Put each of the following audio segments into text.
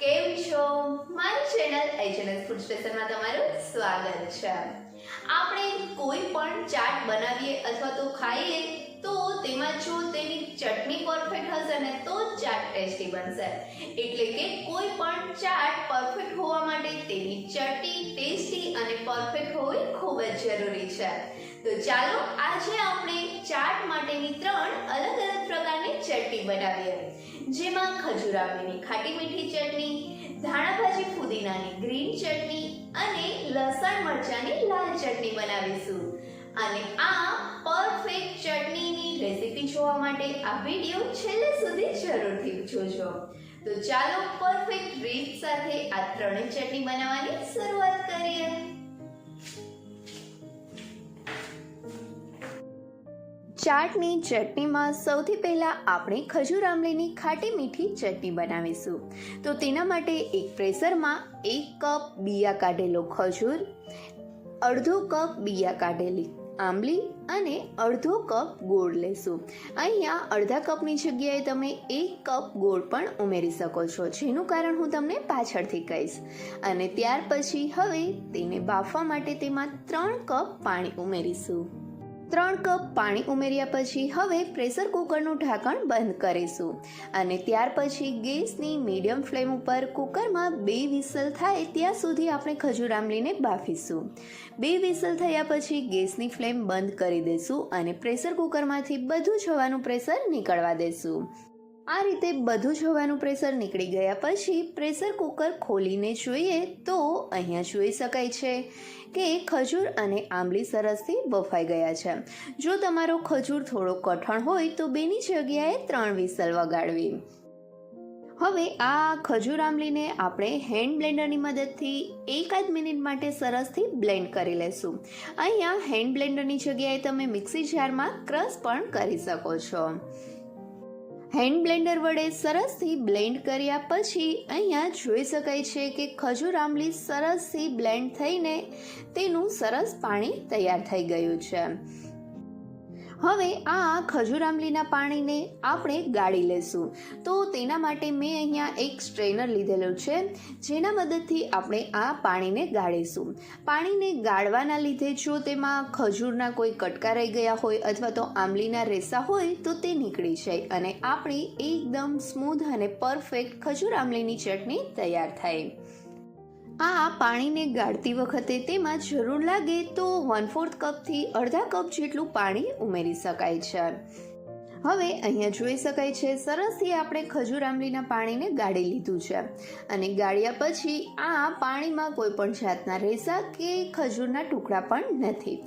કેમ છો મારી ચેનલ એજનસ ફૂડ સ્ટેશનમાં તમારું સ્વાગત છે. આપણે કોઈ પણ ચાટ બનાવીએ અથવા તો ખાઈએ, તો તેમાં જો તેની ચટણી પરફેક્ટ હશે ને, તો ચાટ ટેસ્ટી બનશે. એટલે કે કોઈ પણ ચાટ પરફેક્ટ હોવા માટે તેની ચટણી ટેસ્ટી અને પરફેક્ટ હોવી ખૂબ જ જરૂરી છે. તો ચાલો આજે આપણે ચાટ માટેની ત્રણ અલગ અલગ પ્રકારની ચટણી બનાવીએ. જેમાં ખજૂર આંબલીની ખાટી મીઠી ચટણી, ધાણાભાજી ફુદીનાની ગ્રીન ચટણી અને લસણ મરચાંની લાલ ચટણી બનાવીશું. અને આ પરફેક્ટ ચટણીની રેસિપી જોવા માટે આ વીડિયો છેલ્લે સુધી જરૂરથી જોજો. તો ચાલો પરફેક્ટ રીત સાથે આ ત્રણેય ચટણી બનાવવાની શરૂઆત કરીએ. ચાટની ચટણીમાં સૌથી પહેલાં આપણે ખજૂર આમલીની ખાટી મીઠી ચટણી બનાવીશું. તો તેના માટે એક પ્રેશરમાં એક કપ બિયા કાઢેલો ખજૂર, અડધો કપ બિયા કાઢેલી આંબલી અને અડધો કપ ગોળ લેશું. અહીંયા અડધા કપની જગ્યાએ તમે એક કપ ગોળ પણ ઉમેરી શકો છો, જેનું કારણ હું તમને પાછળથી કહીશ. અને ત્યાર પછી હવે તેને બાફવા માટે તેમાં ત્રણ કપ પાણી ઉમેરીશું. ત્રણ કપ પાણી ઉમેર્યા પછી હવે પ્રેશર કુકરનું ઢાંકણ બંધ કરીશું. અને ત્યાર પછી ગેસની મીડિયમ ફ્લેમ ઉપર કુકરમાં બે વિસલ થાય ત્યાં સુધી આપણે ખજૂર આંબલીને બાફીશું. બે વિસલ થયા પછી ગેસની ફ્લેમ બંધ કરી દઈશું અને પ્રેશર કુકરમાંથી બધું જ હવાનું પ્રેશર નીકળવા દેશું. આ રીતે બધું જ હવાનું પ્રેશર નીકળી ગયા પછી પ્રેશર કુકર ખોલીને જોઈએ તો અહીંયા જોઈ શકાય છે કે ખજૂર અને આંબલી સરસથી બફાઈ ગયા છે. જો તમારો ખજૂર થોડો કઠણ હોય તો બેની જગ્યાએ ત્રણ વિસલ વગાડવી. હવે આ ખજૂર આંબલીને આપણે હેન્ડ બ્લેન્ડરની મદદથી એકાદ મિનિટ માટે સરસથી બ્લેન્ડ કરી લેશું. અહીંયા હેન્ડ બ્લેન્ડરની જગ્યાએ તમે મિક્સી જારમાં ક્રશ પણ કરી શકો છો. હેન્ડ બ્લેન્ડર વડે સરસથી બ્લેન્ડ કર્યા પછી અહીંયા જોઈ શકાય છે કે ખજૂર આંબલી સરસથી બ્લેન્ડ થઈને તેનું સરસ પાણી તૈયાર થઈ ગયું છે. હવે આ ખજૂર આંબલીના પાણીને આપણે ગાળી લેશું. તો તેના માટે મેં અહીંયા એક સ્ટ્રેનર લીધેલું છે, જેના મદદથી આપણે આ પાણીને ગાળીશું. પાણીને ગાળવાના લીધે જો તેમાં ખજૂરના કોઈ કટકા રહી ગયા હોય અથવા તો આંબલીના રેસા હોય, તો તે નીકળી જાય અને આપણી એકદમ સ્મૂધ અને પરફેક્ટ ખજૂર આંબલીની ચટણી તૈયાર થાય. આ પાણીને ગાળતી વખતે તેમાં જરૂર લાગે તો વન ફોર્થ કપથી અડધા કપ જેટલું પાણી ઉમેરી શકાય છે. હવે અહીંયા જોઈ શકાય છે સરસથી આપણે ખજૂર આંબલીના પાણીને ગાળી લીધું છે. અને ગાળ્યા પછી આ પાણીમાં કોઈ પણ જાતના રેસા કે ખજૂરના ટુકડા પણ નથી.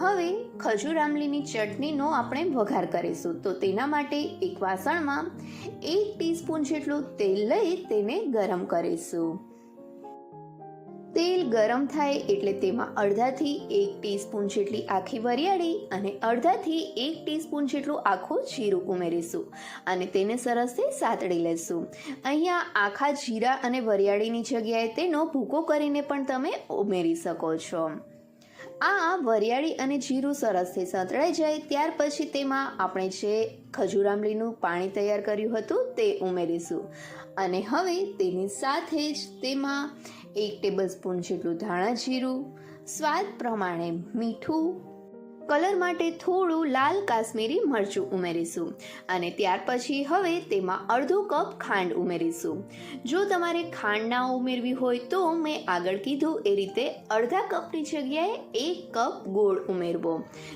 હવે ખજૂર આંબલીની ચટણીનો આપણે વઘાર કરીશું. તો તેના માટે એક વાસણમાં એક ટીસ્પૂન જેટલું તેલ લઈ તેને ગરમ કરીશું. તેલ ગરમ થાય એટલે તેમાં અડધાથી એક ટીસ્પૂન જેટલી આખી વરિયાળી અને અડધાથી એક ટીસ્પૂન જેટલું આખું જીરું ઉમેરીશું અને તેને સરસથી સાતડી લેશું. અહીંયા આખા જીરા અને વરિયાળીની જગ્યાએ તેનો ભૂકો કરીને પણ તમે ઉમેરી શકો છો. આ વરિયાળી અને જીરું સરસથી સંતળાઈ જાય ત્યાર પછી તેમાં આપણે જે ખજૂર આંબલીનું પાણી તૈયાર કર્યું હતું તે ઉમેરીશું. અને હવે તેની સાથે જ તેમાં એક ટેબલ સ્પૂન જેટલું ધાણા જીરું, સ્વાદ પ્રમાણે મીઠું કલર માટે થોડું લાલ કાશ્મીરી મરચું ઉમેરીશું અને ત્યાર પછી હવે તેમાં અડધો કપ ખાંડ ઉમેરીશું. જો તમારે ખાંડ ના ઉમેરવી હોય તો મેં આગળ કીધું એ રીતે અડધા કપની જગ્યાએ એક કપ ગોળ ઉમેરવો,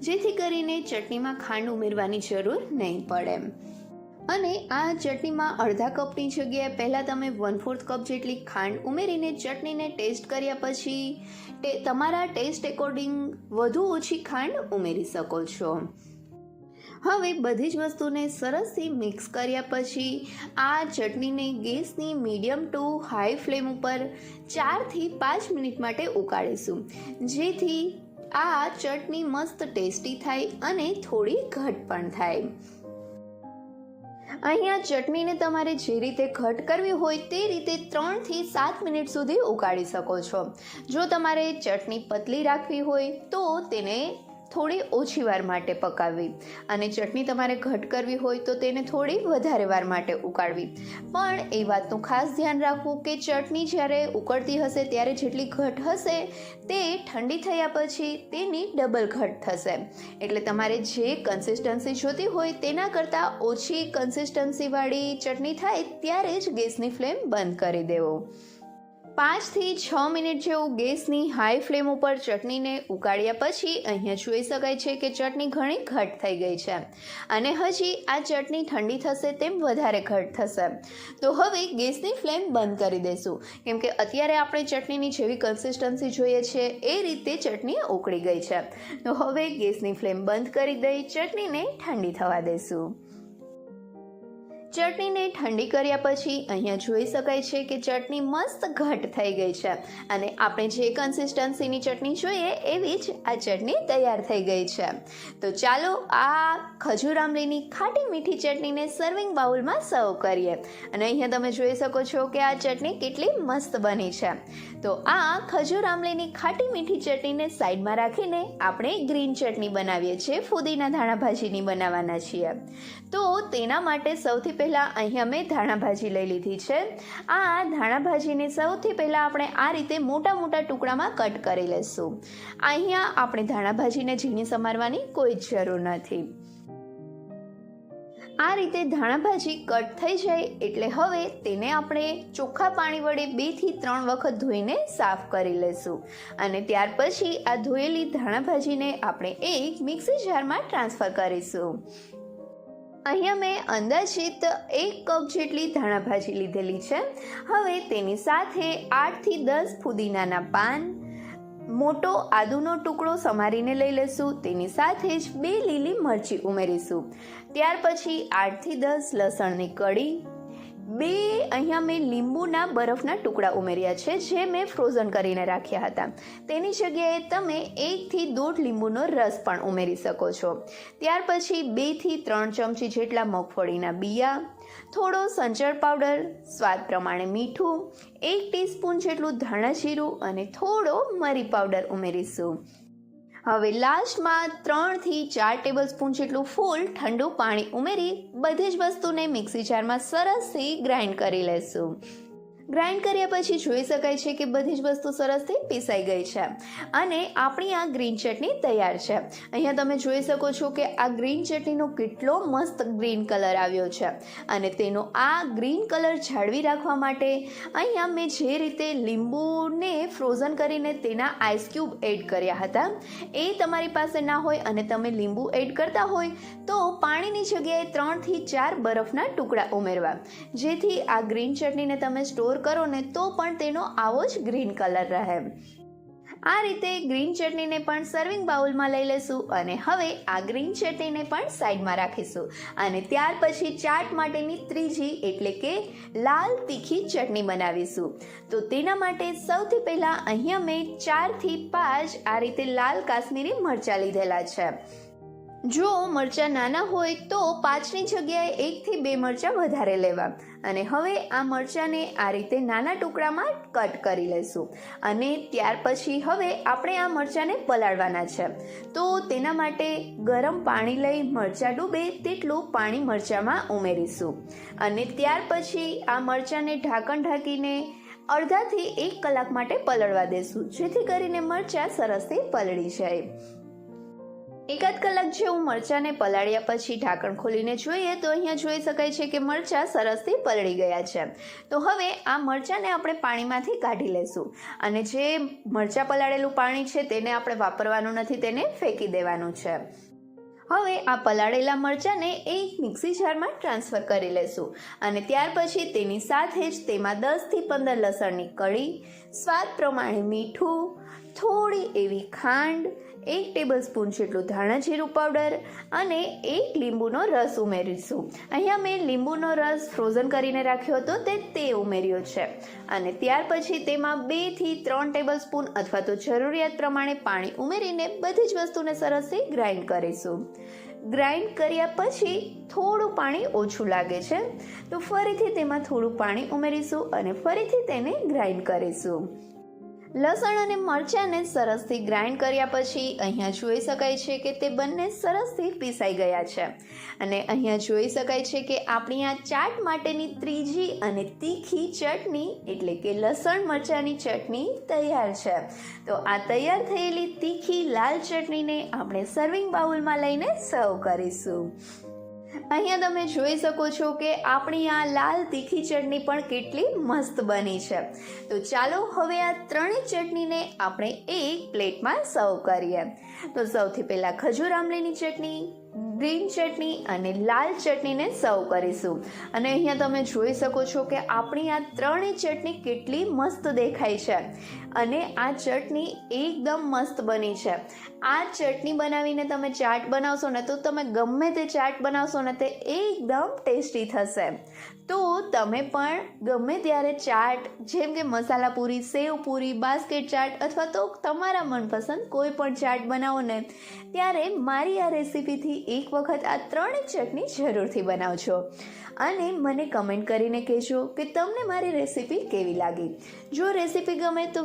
જેથી કરીને ચટણીમાં ખાંડ ઉમેરવાની જરૂર નહીં પડે. અને આ ચટણીમાં અડધા કપની જગ્યાએ પહેલાં તમે વન ફોર્થ કપ જેટલી ખાંડ ઉમેરીને ચટણીને ટેસ્ટ કર્યા પછી તમારા ટેસ્ટ એકોર્ડિંગ વધુ ઓછી ખાંડ ઉમેરી શકો છો. હવે બધી જ વસ્તુને સરસથી મિક્સ કર્યા પછી આ ચટણીને ગેસની મીડિયમ ટુ હાઈ ફ્લેમ ઉપર ચારથી પાંચ મિનિટ માટે ઉકાળીશું, જેથી આ ચટણી મસ્ત ટેસ્ટી થાય અને થોડી ઘટ પણ થાય. અહીંયા ચટણીને તમારે જે રીતે ઘટ કરવી હોય તે રીતે ત્રણથી સાત મિનિટ સુધી ઉકાળી શકો છો. જો તમારે ચટણી પતલી રાખવી હોય તો તેને થોડી ઓછી વાર માટે પકાવવી અને ચટણી તમારે ઘટ કરવી હોય તો તેને થોડી વધારે વાર માટે ઉકાળવી. પણ એ વાતનું ખાસ ધ્યાન રાખવું કે ચટણી જ્યારે ઉકળતી હશે ત્યારે જેટલી ઘટ હશે તે ઠંડી થયા પછી તેની ડબલ ઘટ થશે. એટલે તમારે જે કન્સિસ્ટન્સી જોતી હોય તેના કરતાં ઓછી કન્સિસ્ટન્સીવાળી ચટણી થાય ત્યારે જ ગેસની ફ્લેમ બંધ કરી દેવો. પાંચથી છ મિનિટ જેવું ગેસની હાઈ ફ્લેમ ઉપર ચટણીને ઉકાળ્યા પછી અહીંયા જોઈ શકાય છે કે ચટણી ઘણી ઘટ થઈ ગઈ છે. અને હજી આ ચટણી ઠંડી થશે તેમ વધારે ઘટ થશે. તો હવે ગેસની ફ્લેમ બંધ કરી દઈશું કેમ કે અત્યારે આપણે ચટણીની જેવી કન્સિસ્ટન્સી જોઈએ છે, એ રીતે ચટણી ઉકળી ગઈ છે. તો હવે ગેસની ફ્લેમ બંધ કરી દઈ, ચટણીને ઠંડી થવા દઈશું ચટણીને ઠંડી કર્યા પછી અહીંયા જોઈ શકાય છે કે ચટણી મસ્ત ઘટ થઈ ગઈ છે. અને આપણે જે કન્સિસ્ટન્સીની ચટણી જોઈએ એવી જ આ ચટણી તૈયાર થઈ ગઈ છે. તો ચાલો આ ખજૂર આમલીની ખાટી મીઠી ચટણીને સર્વિંગ બાઉલમાં સર્વ કરીએ. અને અહીંયા તમે જોઈ શકો છો કે આ ચટણી કેટલી મસ્ત બની છે. તો આ ખજૂર આમલીની ખાટી મીઠી ચટણીને સાઈડમાં રાખીને આપણે ગ્રીન ચટણી બનાવીએ છીએ. ફુદીના ધાણા ભાજીની બનાવવાના છીએ. તો તેના માટે સૌથી પહેલાં અહીં અમે ધાણા ભાજી લઈ લીધી છે. આ ધાણા ભાજીને સૌથી પહેલાં આપણે આ રીતે મોટા મોટા ટુકડામાં કટ કરી લઈશું અહીંયા આપણે ધાણા ભાજીને ઝીણી સમારવાની કોઈ જ જરૂર નથી. આ રીતે ધાણા ભાજી કટ થઈ જાય એટલે હવે તેને આપણે ચોખ્ખા પાણી વડે બેથી ત્રણ વખત ધોઈને સાફ કરી લઈશું અને ત્યાર પછી આ ધોયેલી ધાણા ભાજીને આપણે એક મિક્સી જારમાં ટ્રાન્સફર કરીશું. અહીંયા મેં અંદાજિત એક કપ જેટલી ધાણાભાજી લીધેલી છે. હવે તેની સાથે આઠથી દસ ફુદીનાના પાન, મોટો આદુનો ટુકડો સમારીને લઈ લઈશું તેની સાથે જ બે લીલી મરચી ઉમેરીશું. ત્યાર પછી આઠથી દસ લસણની કળી બે, અહીંયા મેં લીંબુના બરફના ટુકડા ઉમેર્યા છે, જે મેં ફ્રોઝન કરીને રાખ્યા હતા. તેની જગ્યાએ તમે એકથી દોઢ લીંબુનો રસ પણ ઉમેરી શકો છો. ત્યાર પછી બેથી ત્રણ ચમચી જેટલા મગફળીના બિયા, થોડો સંચળ પાવડર, સ્વાદ પ્રમાણે મીઠું, એક ટીસ્પૂન જેટલું ધાણા જીરું અને થોડો મરી પાવડર ઉમેરીશું. હવે લાસ્ટમાં ત્રણથી ચાર ટેબલ સ્પૂન જેટલું ફૂલ ઠંડુ પાણી ઉમેરી બધી જ વસ્તુને મિક્સી જારમાં સરસથી ગ્રાઇન્ડ કરી લેશું. ગ્રાઇન્ડ કર્યા પછી જોઈ શકાય છે કે બધી જ વસ્તુ સરસથી પીસાઈ ગઈ છે. અને આપણી આ ગ્રીન ચટણી તૈયાર છે. અહીંયા તમે જોઈ શકો છો કે આ ગ્રીન ચટણીનો કેટલો મસ્ત ગ્રીન કલર આવ્યો છે. અને તેનો આ ગ્રીન કલર જાળવી રાખવા માટે અહીંયા મેં જે રીતે લીંબુને ફ્રોઝન કરીને તેના આઈસ ક્યુબ એડ કર્યા હતા, એ તમારી પાસે ના હોય અને તમે લીંબુ એડ કરતા હોય, તો પાણીની જગ્યાએ ત્રણથી ચાર બરફના ટુકડા ઉમેરવા. જેથી આ ગ્રીન ચટણીને તમે સ્ટોર કરો ને તો પણ તેનો આવો જ ગ્રીન કલર રહે. આ રીતે ગ્રીન ચટણીને પણ સર્વિંગ બાઉલમાં લઈ લઈશું અને હવે આ ગ્રીન ચટણીને પણ સાઈડમાં રાખીશું. અને ત્યાર પછી ચાટ માટેની ત્રીજી એટલે કે લાલ તીખી ચટણી બનાવીશું. તો તેના માટે સૌથી પહેલાં અહીંયા મેં ચારથી પાંચ આ રીતે લાલ કાશ્મીરી મરચાં લીધેલા છે. જો મરચાં નાના હોય તો પાંચની જગ્યાએ એકથી બે મરચાં વધારે લેવા. અને હવે આ મરચાંને આ રીતે નાના ટુકડામાં કટ કરી લઈશું. અને ત્યાર પછી હવે આપણે આ મરચાંને પલાળવાના છે. તો તેના માટે ગરમ પાણી લઈ મરચાં ડૂબે તેટલું પાણી મરચાંમાં ઉમેરીશું. અને ત્યાર પછી આ મરચાંને ઢાંકણ ઢાંકીને અડધાથી એક કલાક માટે પલળવા દેશું. જેથી કરીને મરચાં સરસથી પલળી જાય. એકાદ કલાક જેવું મરચાંને પલાળ્યા પછી ઢાંકણ ખોલીને જોઈએ તો અહીંયા જોઈ શકાય છે કે મરચાં સરસથી પલળી ગયા છે. તો હવે આ મરચાંને આપણે પાણીમાંથી કાઢી લઈશું અને જે મરચાં પલાળેલું પાણી છે તેને આપણે વાપરવાનું નથી, તેને ફેંકી દેવાનું છે. હવે આ પલાળેલા મરચાંને એક મિક્સી જારમાં ટ્રાન્સફર કરી લેશું અને ત્યાર પછી તેની સાથે જ તેમાં દસથી પંદર લસણની કળી, સ્વાદ પ્રમાણે મીઠું થોડી એવી ખાંડ, એક ટેબલ સ્પૂન જેટલું ધાણા જીરું પાવડર અને એક લીંબુનો રસ ઉમેરીશું. અહીંયા મેં લીંબુનો રસ ફ્રોઝન કરીને રાખ્યો હતો, તે તે ઉમેર્યો છે. અને ત્યાર પછી તેમાં બેથી ત્રણ ટેબલ સ્પૂન અથવા તો જરૂરિયાત પ્રમાણે પાણી ઉમેરીને બધી જ વસ્તુને સરસથી ગ્રાઇન્ડ કરીશું. ગ્રાઇન્ડ કર્યા પછી થોડું પાણી ઓછું લાગે છે, તો ફરીથી તેમાં થોડું પાણી ઉમેરીશું અને ફરીથી તેને ગ્રાઇન્ડ કરીશું. લસણ અને મરચાંને સરસથી ગ્રાઇન્ડ કર્યા પછી અહીંયા જોઈ શકાય છે કે તે બંને સરસથી પીસાઈ ગયા છે. અને અહીંયા જોઈ શકાય છે કે આપણી આ ચાટ માટેની ત્રીજી અને તીખી ચટણી એટલે કે લસણ મરચાંની ચટણી તૈયાર છે. તો આ તૈયાર થયેલી તીખી લાલ ચટણીને આપણે સર્વિંગ બાઉલમાં લઈને સર્વ કરીશું. અહીંયા તમે જોઈ શકો છો કે આપણી આ લાલ તીખી ચટણી પણ કેટલી મસ્ત બની છે. તો ચાલો હવે આ ત્રણેય ચટણીને આપણે એક પ્લેટમાં સર્વ કરીએ. તો સૌથી પહેલાં ખજૂર આમલીની ચટણી, ગ્રીન ચટણી અને લાલ ચટણીને સર્વ કરીશું. અને અહીંયા તમે જોઈ શકો છો કે આપણી આ ત્રણેય ચટણી કેટલી મસ્ત દેખાય છે. અને આ ચટણી એકદમ મસ્ત બની છે. આ ચટણી બનાવીને તમે ચાટ બનાવશો ને તો તમે ગમે તે ચાટ બનાવશો ને તે એકદમ ટેસ્ટી થશે. તો તમે પણ ગમે ત્યારે ચાટ, જેમ કે મસાલા પૂરી, સેવ પૂરી, બાસ્કેટ ચાટ અથવા તો તમારા મનપસંદ કોઈ પણ ચાટ બનાવો ને, ત્યારે મારી આ રેસીપીથી એક વખત આ ત્રણેય ચટણી જરૂરથી બનાવજો. અને મને કમેન્ટ કરીને કહેજો કે તમને મારી રેસીપી કેવી લાગી. જો રેસીપી ગમે તો